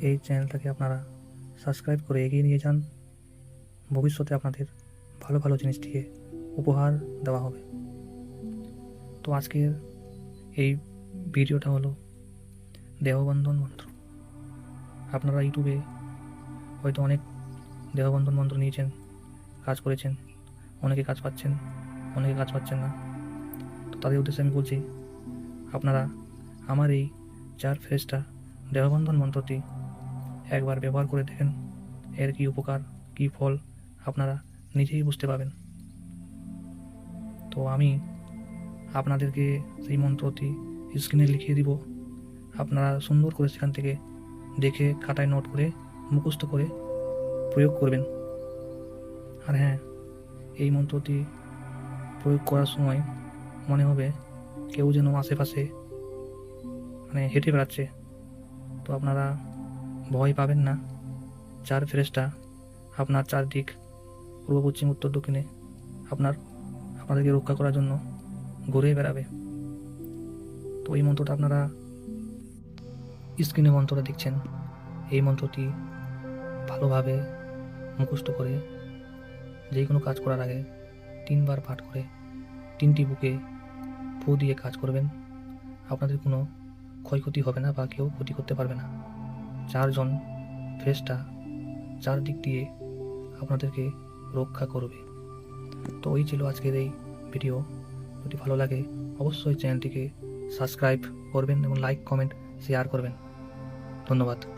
এই চ্যানেলটাকে আপনারা সাবস্ক্রাইব করে এগিয়ে নিয়ে যান। ভবিষ্যতে আপনাদের ভালো ভালো জিনিস দিয়ে উপহার দেওয়া হবে। তো আজকের এই ভিডিওটা হলো দেহবন্ধন মন্ত্র। আপনারা ইউটিউবে হয়তো অনেক দেহবন্ধন মন্ত্র নিয়েছেন, কাজ করেছেন, অনেকে কাজ পাচ্ছেন, অনেকে কাজ পাচ্ছেন না। তো তাদের উদ্দেশ্যে আমি বলছি, আপনারা আমার এই চার ফ্রেজটা দেহবন্ধন মন্ত্রটি একবার ব্যবহার করে দেখেন। এর কী উপকার, কী ফল, আপনারা নিজেই বুঝতে পারবেন তো আমি আপনাদেরকে সেই মন্ত্রটি স্ক্রিনে লিখিয়ে দিব। আপনারা সুন্দর করে সেখান থেকে দেখে, খাতায় নোট করে, মুখস্থ করে প্রয়োগ করবেন। আর হ্যাঁ এই মন্ত্রটি প্রয়োগ করার সময় মনে হবে কেউ যেন আশেপাশে মানে হেঁটে বেড়াচ্ছে। তো আপনারা ভয় পাবেন না। চার ফেরেসটা আপনার চারদিক, পূর্ব, পশ্চিম, উত্তর, দক্ষিণে আপনার, আপনাদেরকে রক্ষা করার জন্য ঘুরে বেড়াবে। তো এই মন্ত্রটা আপনারা স্ক্রিনে মন্ত্রটা দেখছেন। এই মন্ত্রটি ভালোভাবে মুখস্থ করে যে কোনো কাজ করার আগে তিনবার পাঠ করে তিনটি বুকে ফু দিয়ে কাজ করবেন। আপনাদের কোনো ক্ষয়ক্ষতি হবে না বা কেউ ক্ষতি করতে পারবে না। চারজন ফেসটা চারদিক দিয়ে আপনাদেরকে রক্ষা করবে। তো ওই ছিল আজকের এই ভিডিও। যদি ভালো লাগে, অবশ্যই চ্যানেলটিকে সাবস্ক্রাইব করবেন এবং লাইক, কমেন্ট, শেয়ার করবেন। ধন্যবাদ।